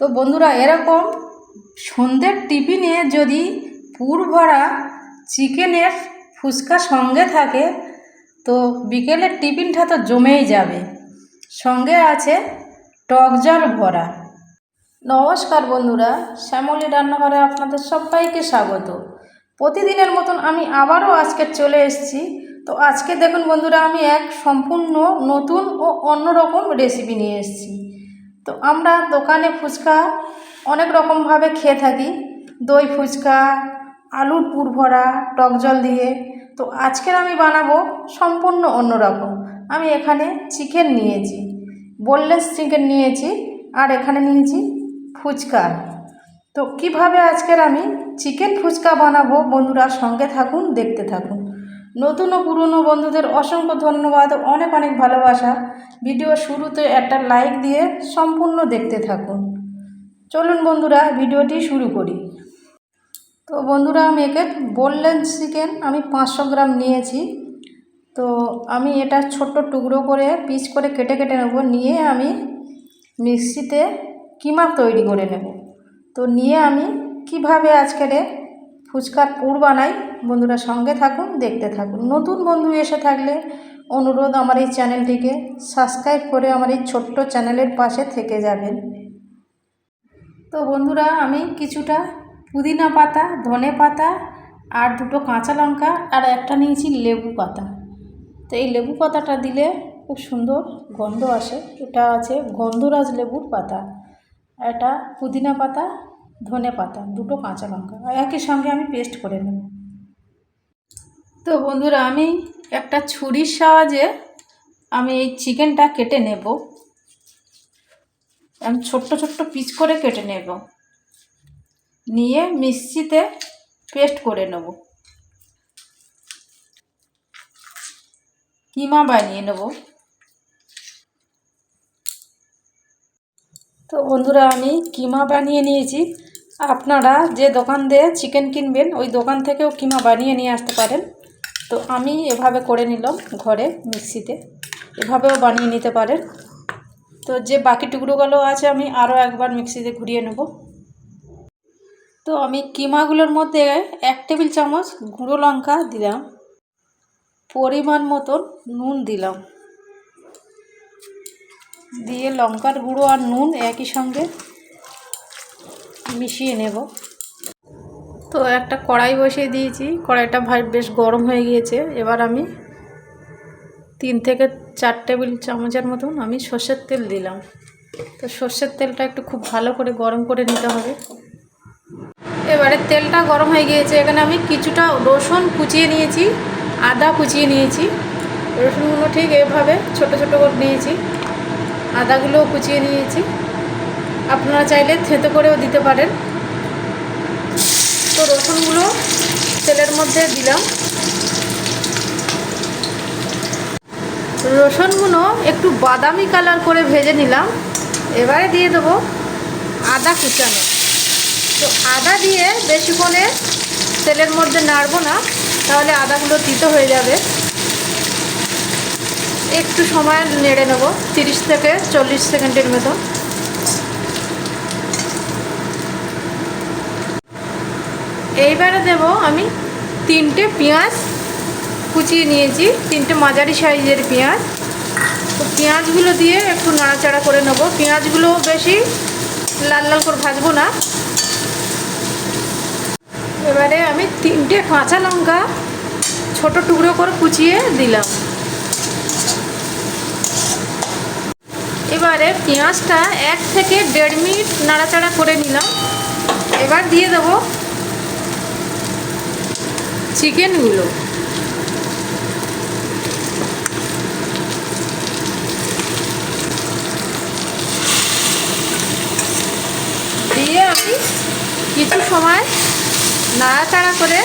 তো বন্ধুরা, এরকম সন্ধ্যের টিফিনে যদি পুর ভরা চিকেনের ফুচকা সঙ্গে থাকে, তো বিকেলের টিফিনটা তো জমেই যাবে। সঙ্গে আছে টক জল ভরা। নমস্কার বন্ধুরা, শ্যামলী রান্নাঘরে আপনাদের সবাইকে স্বাগত। প্রতিদিনের মতন আমি আবারও আজকে চলে এসেছি। তো আজকে দেখুন বন্ধুরা, আমি এক সম্পূর্ণ নতুন ও অন্যরকম রেসিপি নিয়ে এসেছি। তো আমরা দোকানে ফুচকা অনেক রকমভাবে খেয়ে থাকি। দই ফুচকা, আলুর পুর ভরা টক জল দিয়ে। তো আজকের আমি বানাবো সম্পূর্ণ অন্যরকম। আমি এখানে চিকেন নিয়েছি। বোনলেস চিকেন নিয়েছি আর এখানে নিয়েছি ফুচকা। তো কীভাবে আজকের আমি চিকেন ফুচকা বানাবো বন্ধুরা সঙ্গে থাকুন, দেখতে থাকুন। নতুন ও পুরনো বন্ধুদের অসংখ্য ধন্যবাদ, অনেক অনেক ভালোবাসা। ভিডিও শুরুতে একটা লাইক দিয়ে সম্পূর্ণ দেখতে থাকুন। চলুন বন্ধুরা, ভিডিওটি শুরু করি। তো বন্ধুরা, আমি একে বললেন চিকেন আমি পাঁচশো গ্রাম নিয়েছি। তো আমি এটা ছোট্ট টুকরো করে পিস করে কেটে কেটে নেব। নিয়ে আমি মিক্সিতে কিমা তৈরি করে নেব। তো নিয়ে আমি কীভাবে আজকের ফুচকার পুর বানাই। বন্ধুরা সঙ্গে থাকুন, দেখতে থাকুন। নতুন বন্ধু এসে থাকলে অনুরোধ আমার এই চ্যানেলটিকে সাবস্ক্রাইব করে আমার এই ছোট্ট চ্যানেলের পাশে থেকে যাবেন। তো বন্ধুরা, আমি কিছুটা পুদিনা পাতা, ধনে পাতা আর দুটো কাঁচা লঙ্কা আর একটা নিয়েছি লেবু পাতা। তো এই লেবু পাতাটা দিলে খুব সুন্দর গন্ধ আসে। এটা আছে গন্ধরাজ লেবুর পাতা। এটা পুদিনা পাতা ধনে পাতা, দুটো কাঁচা লঙ্কা একই সঙ্গে আমি পেস্ট করে নেব। তো বন্ধুরা, আমি একটা ছুরির সাহায্যে আমি এই চিকেনটা কেটে নেব। আমি ছোট্ট ছোট্ট পিস করে কেটে নেব। নিয়ে মিক্সিতে পেস্ট করে নেব। কিমা বানিয়ে নেব। তো বন্ধুরা, আমি কিমা বানিয়ে নিয়েছি। আপনারা যে দোকান দিয়ে চিকেন কিনবেন, ওই দোকান থেকেও কিমা বানিয়ে নিয়ে আসতে পারেন। তো আমি এভাবে করে নিলাম ঘরে, মিক্সিতে। এভাবেও বানিয়ে নিতে পারেন। তো যে বাকি টুকরোগুলো আছে, আমি আরও একবার মিক্সিতে ঘুরিয়ে নেব। তো আমি কিমাগুলোর মধ্যে এক টেবিল চামচ গুঁড়ো লঙ্কা দিলাম। পরিমাণ মতন নুন দিলাম। দিয়ে লঙ্কার গুঁড়ো আর নুন একই সঙ্গে মিশিয়ে নেব। তো একটা কড়াই বসিয়ে দিয়েছি। কড়াইটা ভাই বেশ গরম হয়ে গিয়েছে। এবার আমি তিন থেকে চার টেবিল চামচের মতন আমি সর্ষের তেল দিলাম। তো সর্ষের তেলটা একটু খুব ভালো করে গরম করে নিতে হবে। এবারে তেলটা গরম হয়ে গিয়েছে। এখানে আমি কিছুটা রসুন কুচিয়ে নিয়েছি, আদা কুচিয়ে নিয়েছি। রসুনগুলো ঠিক এভাবে ছোট ছোট করে নিয়েছি। আদাগুলোও কুচিয়ে নিয়েছি। আপনারা চাইলে থেতো করেও দিতে পারেন। তো রসুনগুলো তেলের মধ্যে দিলাম। রসুনগুলো একটু বাদামি কালার করে ভেজে নিলাম। এবারে দিয়ে দেবো আদা কুচানো। তো আদা দিয়ে বেশিক্ষণে তেলের মধ্যে নাড়বো না, তাহলে আদাগুলো তিতো হয়ে যাবে। একটু সময় নেড়ে নেব, তিরিশ থেকে চল্লিশ সেকেন্ডের মতো। এইবারে দেব আমি তিনটে পেঁয়াজ কুচিয়ে নিয়েছি, তিনটে মাঝারি সাইজের পেঁয়াজ। তো পেঁয়াজগুলো দিয়ে একটু নাড়াচাড়া করে নেব। পেঁয়াজগুলো বেশি লাল লাল করে ভাজবো না। এবারে আমি তিনটে কাঁচা লঙ্কা ছোট টুকরো করে কুচিয়ে দিলাম। এবারে পেঁয়াজটা এক থেকে দেড় মিনিট নাড়াচাড়া করে নিলাম। এবার দিয়ে দেব চিকেনগুলো। দিয়ে আমি কিছু সময় নাড়াচাড়া করে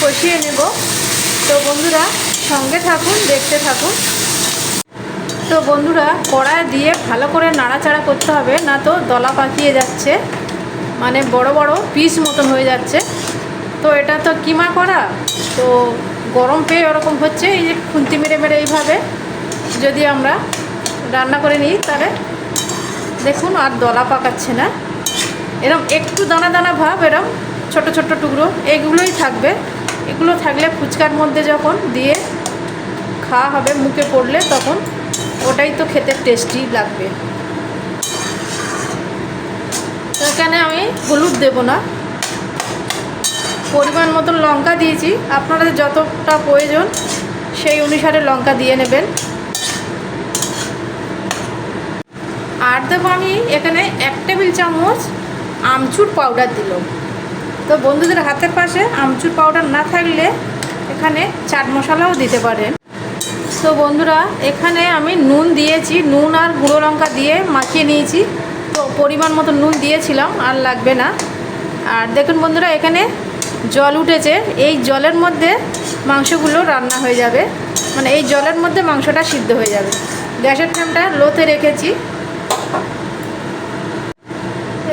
কষিয়ে নেব। তো বন্ধুরা, সঙ্গে থাকুন, দেখতে থাকুন। তো বন্ধুরা, কড়াই দিয়ে ভালো করে নাড়াচাড়া করতে হবে, না তো দলা পাকিয়ে যাচ্ছে। মানে বড় বড় পিস মতন হয়ে যাচ্ছে। তো এটা তো কিমা করা? তো গরম পেয়ে ওরকম হচ্ছে, এই যে খুন্তি মেরে মেরে এইভাবে যদি আমরা রান্না করে নিই, তাহলে দেখুন আর দলা পাকাচ্ছে না। এরম একটু দানা দানা ভাব, এরম ছোট ছোট টুকরো, এগুলোই থাকবে। এগুলো থাকলে ফুচকার মধ্যে যখন দিয়ে খাওয়া হবে, মুখে পড়লে তখন ওটাই তো খেতে টেস্টি লাগবে। তো এখানে আমি হলুদ দেব না। পরিমাণ মতো লঙ্কা দিয়েছি। আপনাদের যতটা প্রয়োজন, সেই অনুসারে লঙ্কা দিয়ে নেবেন। আর দেবো আমি এখানে এক টেবিল চামচ আমচুর পাউডার দিল তো বন্ধুদের হাতের পাশে আমচুর পাউডার না থাকলে এখানে চাট মশলাও দিতে পারেন। তো বন্ধুরা, এখানে আমি নুন দিয়েছি। নুন আর গুঁড়ো লঙ্কা দিয়ে মাখিয়ে নিয়েছি। তো পরিমাণ মতো নুন দিয়েছিলাম, আর লাগবে না। আর দেখুন বন্ধুরা, এখানে জল উঠেছে, এই জলের মধ্যে মাংসগুলো রান্না হয়ে যাবে। মানে এই জলের মধ্যে মাংসটা সিদ্ধ হয়ে যাবে। গ্যাসের ফ্লেমটা লোতে রেখেছি।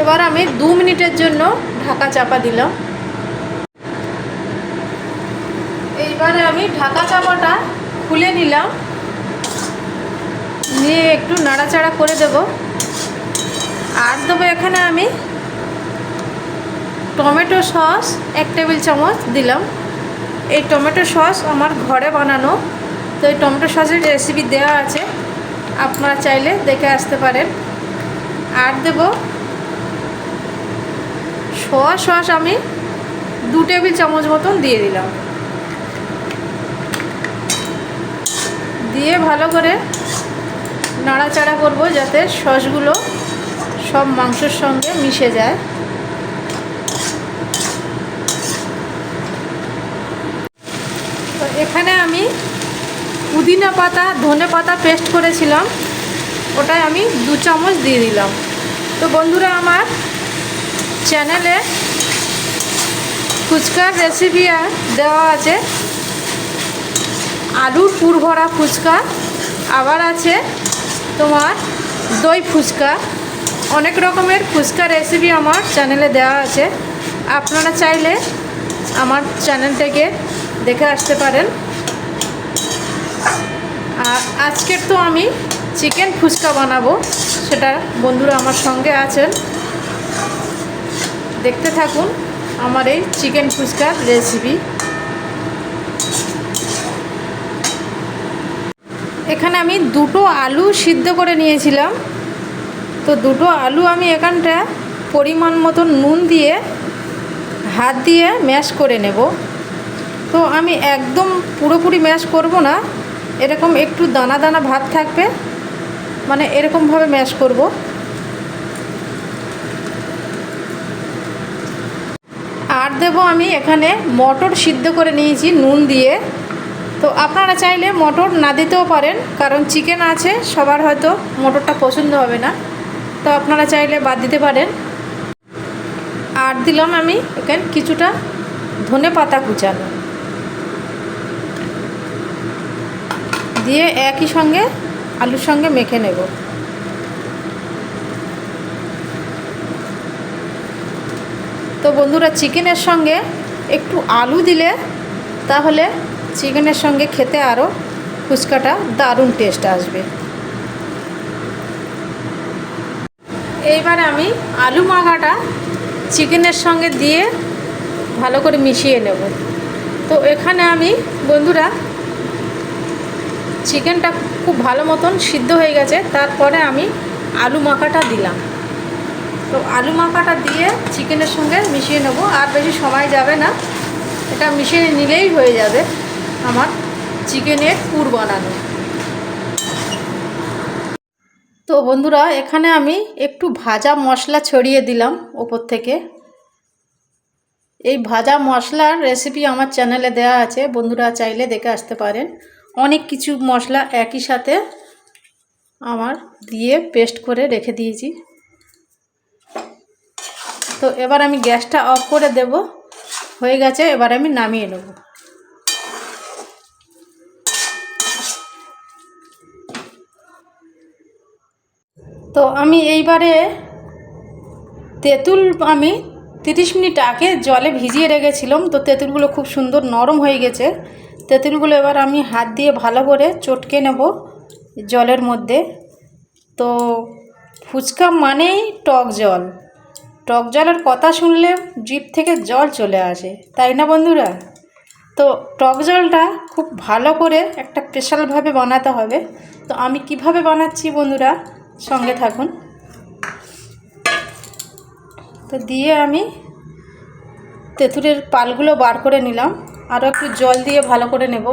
এবার আমি দু মিনিটের জন্য ঢাকা চাপা দিলাম। এইবারে আমি ঢাকা চাপাটা খুলে নিলাম। নিয়ে একটু নাড়াচাড়া করে দেব। আর দেবো এখানে আমি টমেটো সস এক টেবিল চামচ দিলাম। এই টমেটো সস আমার ঘরে বানানো। তো এই টমেটো সসের রেসিপি দেওয়া আছে। আপনারা চাইলে দেখে আসতে পারেন। আর দেব সোয়া সস আমি দু টেবিল চামচ মতন দিয়ে দিলাম। দিয়ে ভালো করে নাড়াচাড়া করব যাতে সসগুলো সব মাংসের সঙ্গে মিশে যায় তো এখানে আমি পুদিনা পাতা, ধনে পাতা পেস্ট করেছিলাম। ওটাই আমি দু চামচ দিয়ে দিলাম। তো বন্ধুরা, আমার চ্যানেলে ফুচকার রেসিপি দেওয়া আছে। আলুর পুর ভরা ফুচকা, আবার আছে তোমার দই ফুচকা। অনেক রকমের ফুচকা রেসিপি আমার চ্যানেলে দেওয়া আছে। আপনারা চাইলে আমার চ্যানেলটাকে দেখে আসতে পারেন। আর আজকের তো আমি চিকেন ফুচকা বানাবো, সেটা বন্ধুরা আমার সঙ্গে আছেন। দেখতে থাকুন আমার এই চিকেন ফুচকার রেসিপি। এখানে আমি দুটো আলু সিদ্ধ করে নিয়েছিলাম। তো দুটো আলু আমি এখানটা পরিমাণ মতো নুন দিয়ে, হাত দিয়ে ম্যাশ করে নেব। তো আমি একদম পুরোপুরি ম্যাশ করব না। এরকম একটু দানা দানা ভাত থাকবে। মানে এরকমভাবে ম্যাশ করব। আর দেব আমি এখানে মটর সিদ্ধ করে নিয়েছি নুন দিয়ে। তো আপনারা চাইলে মটর না দিতেও পারেন, কারণ চিকেন আছে, সবার হয়তো মটরটা পছন্দ হবে না। তো আপনারা চাইলে বাদ দিতে পারেন। আর দিলাম আমি এখানে কিছুটা ধনে পাতা কুচানো। দিয়ে একই সঙ্গে আলুর সঙ্গে মেখে নেব। তো বন্ধুরা, চিকেনের সঙ্গে একটু আলু দিলে তাহলে চিকেনের সঙ্গে খেতে আরও ফুচকাটা দারুণ টেস্ট আসবে। এইবার আমি আলু মাখাটা চিকেনের সঙ্গে দিয়ে ভালো করে মিশিয়ে নেব। তো এখানে আমি বন্ধুরা চিকেনটা খুব ভালো মতন সিদ্ধ হয়ে গেছে, তারপরে আমি আলু মাখাটা দিলাম। তো আলু মাখাটা দিয়ে চিকেনের সঙ্গে মিশিয়ে নেব, আর বেশি সময় যাবে না। এটা মিশিয়ে নিলেই হয়ে যাবে আমার চিকেনের পুর বানানো। তো বন্ধুরা, এখানে আমি একটু ভাজা মশলা ছড়িয়ে দিলাম ওপর থেকে। এই ভাজা মশলার রেসিপি আমার চ্যানেলে দেওয়া আছে, বন্ধুরা চাইলে দেখে আসতে পারেন। অনেক কিছু মশলা একই সাথে আমার দিয়ে পেস্ট করে রেখে দিয়েছি। তো এবার আমি গ্যাসটা অফ করে দেব। হয়ে গেছে, এবার আমি নামিয়ে নেব। তো আমি এইবারে তেঁতুল আমি তিরিশ মিনিট আগে জলে ভিজিয়ে রেখেছিলাম, তো তেঁতুলগুলো খুব সুন্দর নরম হয়ে গেছে। তেঁতুলগুলো এবার আমি হাত দিয়ে ভালো করে চটকে নেব জলের মধ্যে। তো ফুচকা মানেই টক জল। টক জলের কথা শুনলে জিভ থেকে জল চলে আসে, তাই না বন্ধুরা? তো টক জলটা খুব ভালো করে একটা স্পেশালভাবে বানাতে হবে। তো আমি কীভাবে বানাচ্ছি বন্ধুরা? সঙ্গে থাকুন। তো দিয়ে আমি তেঁতুলের পালগুলো বার করে নিলাম। আরও একটু জল দিয়ে ভালো করে নেব।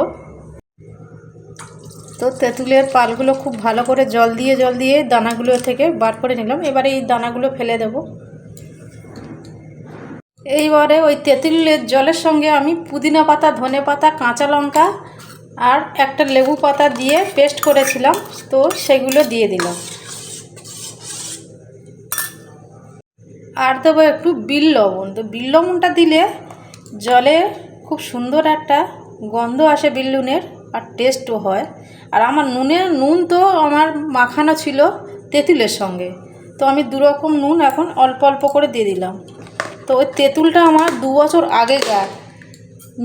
তো তেঁতুলের পালগুলো খুব ভালো করে জল দিয়ে জল দিয়ে দানাগুলো থেকে বার করে নিলাম। এবারে এই দানাগুলো ফেলে দেব। এইবারে ওই তেঁতুলের জলের সঙ্গে আমি পুদিনা পাতা, ধনে পাতা, কাঁচা লঙ্কা আর একটা লেবু পাতা দিয়ে পেস্ট করেছিলাম। তো সেগুলো দিয়ে দিলাম। আর দেবো একটু বিল লবণ। তো বিল লবণটা দিলে জলে খুব সুন্দর একটা গন্ধ আসে বিল নুনের আর টেস্টও হয়। আর আমার নুনের, নুন তো আমার মাখানো ছিল তেঁতুলের সঙ্গে। তো আমি দুরকম নুন এখন অল্প অল্প করে দিয়ে দিলাম। তো ওই তেঁতুলটা আমার দু বছর আগেকার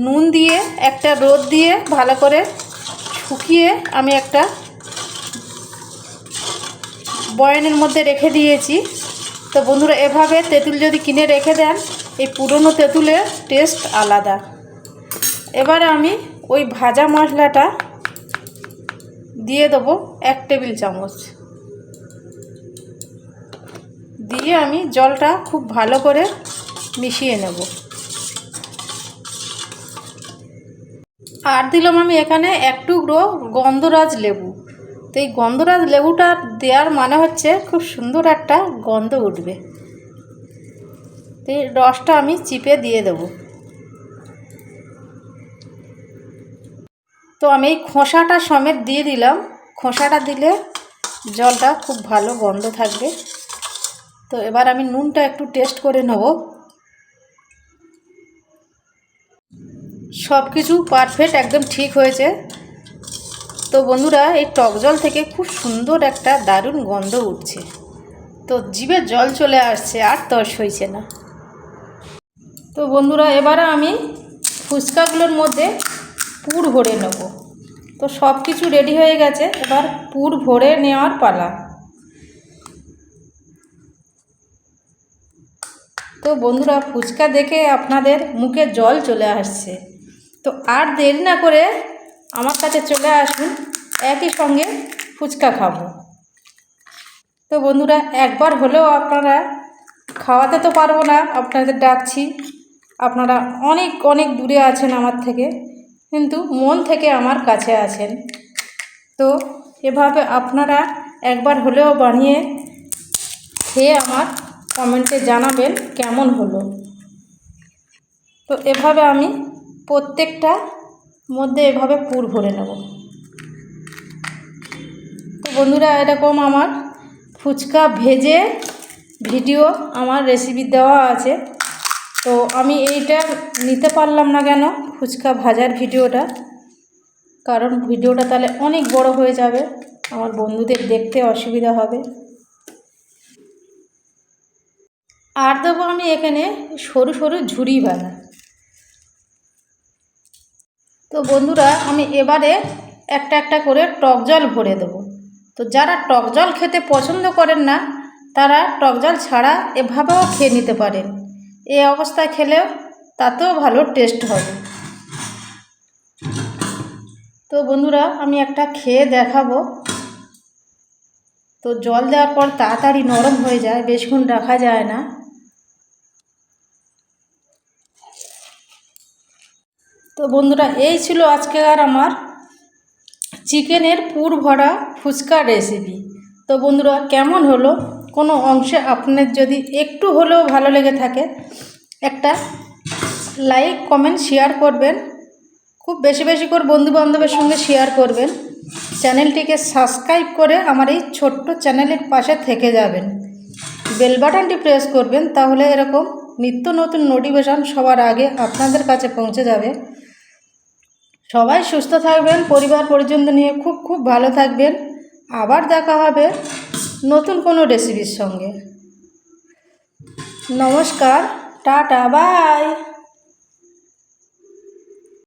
নুন দিয়ে একটা রোদ দিয়ে ভালো করে শুকিয়ে আমি একটা বয়ানের মধ্যে রেখে দিয়েছি। তো বন্ধুরা, এভাবে তেঁতুল যদি কিনে রেখে দেন, এই পুরনো তেঁতুলের টেস্ট আলাদা। এবারে আমি ওই ভাজা মশলাটা দিয়ে দেবো এক টেবিল চামচ। দিয়ে আমি জলটা খুব ভালো করে মিশিয়ে নেব। আর দিলাম আমি এখানে এক টুকরো গন্ধরাজ লেবু। তো এই গন্ধরাজ লেবুটা দেওয়ার মানে হচ্ছে খুব সুন্দর একটা গন্ধ উঠবে। তো এই রসটা আমি চিপে দিয়ে দেব। তো আমি এই খোসাটা সমেত দিয়ে দিলাম। খোসাটা দিলে জলটা খুব ভালো গন্ধ থাকবে। তো এবার আমি নুনটা একটু টেস্ট করে নেব। সব কিছু পারফেক্ট একদম ঠিক হয়েছে। তো বন্ধুরা, এই টক জল থেকে খুব সুন্দর একটা দারুণ গন্ধ উঠছে। তো জিভে জল চলে আসছে, আর তর্স হয়েছে না। তো বন্ধুরা, এবারে আমি ফুচকাগুলোর মধ্যে পুর ভরে নেব। তো সব কিছু রেডি হয়ে গেছে, এবার পুর ভরে নেওয়ার পালা। তো বন্ধুরা, ফুচকা দেখে আপনাদের মুখে জল চলে আসছে। তো আর দেরি না করে আমার কাছে চলে আসুন, একই সঙ্গে ফুচকা খাব। তো বন্ধুরা, একবার হলেও আপনারা খাওয়াতে তো পারব না, আপনাদের ডাকছি। আপনারা অনেক অনেক দূরে আছেন আমার থেকে, কিন্তু মন থেকে আমার কাছে আছেন। তো এভাবে আপনারা একবার হলেও বানিয়ে খেয়ে আমার কমেন্টে জানাবেন কেমন হলো। তো এভাবে আমি প্রত্যেকটা মধ্যে এভাবে পুর ভরে নেব। তো বন্ধুরা এরকম আমার। ফুচকা ভেজে ভিডিও আমার রেসিপি দেওয়া আছে। তো আমি এইটা নিতে পারলাম না কেন, ফুচকা ভাজার ভিডিওটা। কারণ ভিডিওটা তাহলে অনেক বড় হয়ে যাবে। আমার বন্ধুদের দেখতে অসুবিধা হবে। আর দেবো আমি এখানে সরু সরু ঝুড়ি বাঁধা তো বন্ধুরা, আমি এবারে একটা একটা করে টক জল ভরে দেবো। তো যারা টক জল খেতে পছন্দ করেন না, তারা টক জল ছাড়া এভাবেও খেয়ে নিতে পারেন। এই অবস্থায় খেলেও তাতেও ভালো টেস্ট হবে। তো বন্ধুরা, আমি একটা খেয়ে দেখাবো। তো জল দেওয়ার পর তাড়াতাড়ি নরম হয়ে যায়, বেশিক্ষণ রাখা যায় না। তো বন্ধুরা, এই ছিল আজকে আর আমার চিকেনের পুর ভরা ফুচকা রেসিপি তো বন্ধুরা, কেমন হলো? কোনো অংশে আপনার যদি একটু হলেও ভালো লেগে থাকে, একটা লাইক কমেন্ট শেয়ার করবেন। খুব বেশি বেশি করে বন্ধু বান্ধবের সঙ্গে শেয়ার করবেন। চ্যানেলটিকে সাবস্ক্রাইব করে আমার এই ছোট্ট চ্যানেলের পাশে থেকে যাবেন। বেল বাটনটি প্রেস করবেন, তাহলে এরকম নিত্য নতুন নোটিফিকেশান সবার আগে আপনাদের কাছে পৌঁছে যাবে। সবাই সুস্থ থাকবেন, পরিবার পরিজন নিয়ে খুব খুব ভালো থাকবেন। আবার দেখা হবে নতুন কোনো রেসিপির সঙ্গে। নমস্কার, টাটা বাই